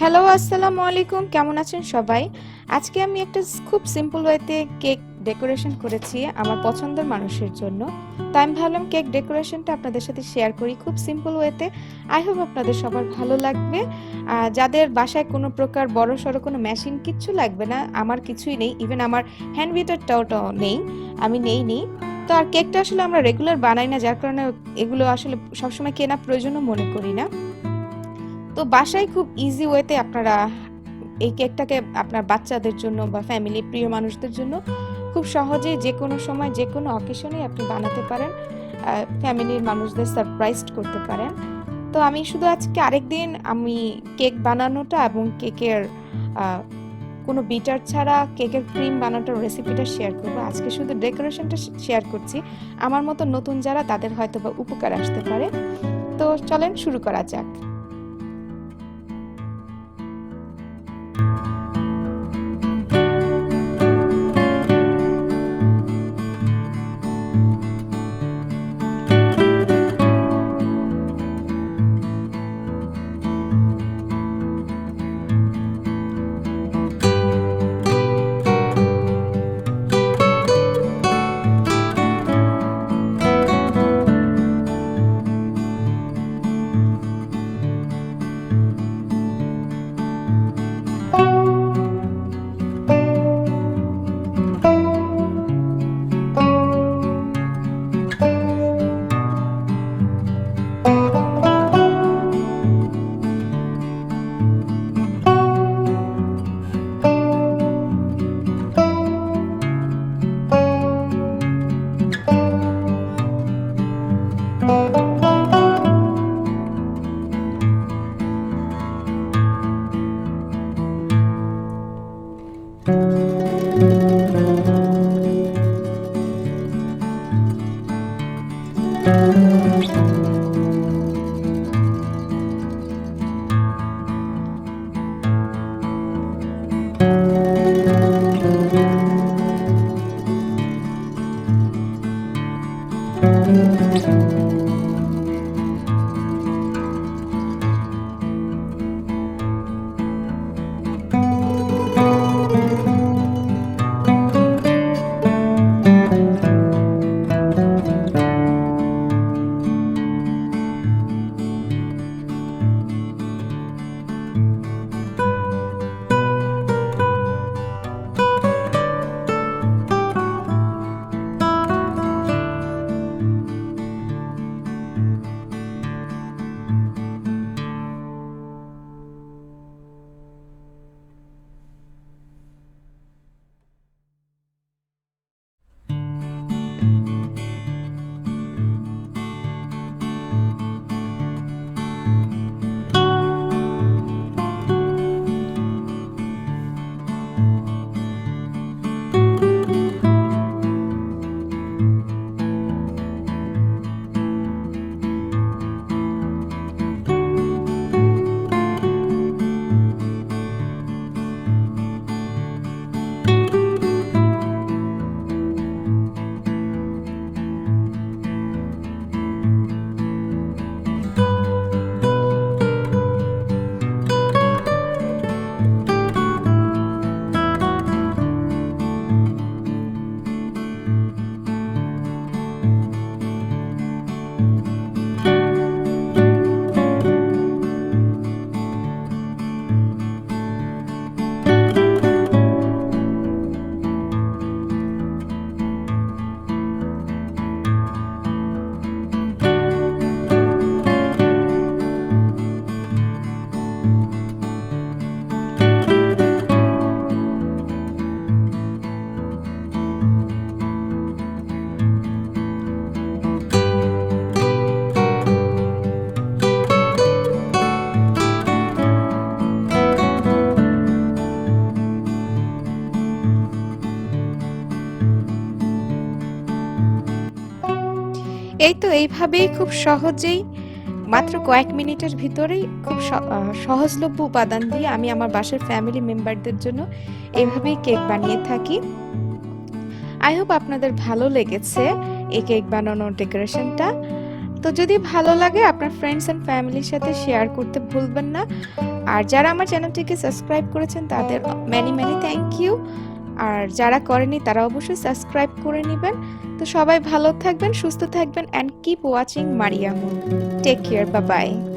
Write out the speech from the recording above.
Hello আসসালামু আলাইকুম। কেমন আছেন সবাই? আজকে আমি একটা খুব সিম্পল ওয়েতে কেক ডেকোরেশন করেছি আমার পছন্দের মানুষের জন্য। তাই আমি ভাবলাম কেক ডেকোরেশনটা আপনাদের সাথে শেয়ার করি খুব সিম্পল ওয়েতে আই হোপ আপনাদের সবার ভালো লাগবে। যাদের বাসায় কোনো প্রকার বড় সড়ো কোনো মেশিন কিচ্ছু লাগবে না, আমার কিছুই নেই। ইভেন আমার হ্যান্ড বিটারটাও নেই। আমি নেই নি। তো আর কেকটা আসলে আমরা রেগুলার বানাই না, যার কারণে এগুলো আসলে সবসময় কেনা প্রয়োজনও মনে করি না। বাসায় খুব ইজি ওয়েতে আপনারা এই কেকটাকে আপনার বাচ্চাদের জন্য বা ফ্যামিলি প্রিয় মানুষদের জন্য খুব সহজেই যে কোনো সময়, যে কোনো অকেশনে আপনি বানাতে পারেন ফ্যামিলির মানুষদের সারপ্রাইজ করতে পারেন। তো আমি শুধু আজকে আরেকদিন আমি কেক বানানোটা এবং কেকের কোনো বিটার ছাড়া কেকের ক্রিম বানানোটার রেসিপিটা শেয়ার করব। আজকে শুধু ডেকোরেশনটা শেয়ার করছি। আমার মতো নতুন যারা তাদের হয়তো বা উপকার আসতে পারে। তো চলেন শুরু করা যাক। এই তো এইভাবেই খুব সহজেই, মাত্র কয়েক মিনিটের ভিতরেই খুব সহজলভ্য উপাদান দিয়ে আমি আমার বাসার ফ্যামিলি মেম্বারদের জন্য এইভাবেই কেক বানিয়ে থাকি। আই হোপ আপনাদের ভালো লেগেছে এই কেক বানানোর ডেকোরেশনটা। তো যদি ভালো লাগে, আপনার ফ্রেন্ডস অ্যান্ড ফ্যামিলির সাথে শেয়ার করতে ভুলবেন না। আর যারা আমার চ্যানেলটিকে সাবস্ক্রাইব করেছেন, তাদের ম্যানি ম্যানি থ্যাংক ইউ আর যারা করেনি তারা অবশ্যই সাবস্ক্রাইব করে নেবেন। তো সবাই ভালো থাকবেন, সুস্থ থাকবেন and keep watching Maria take care বা বাই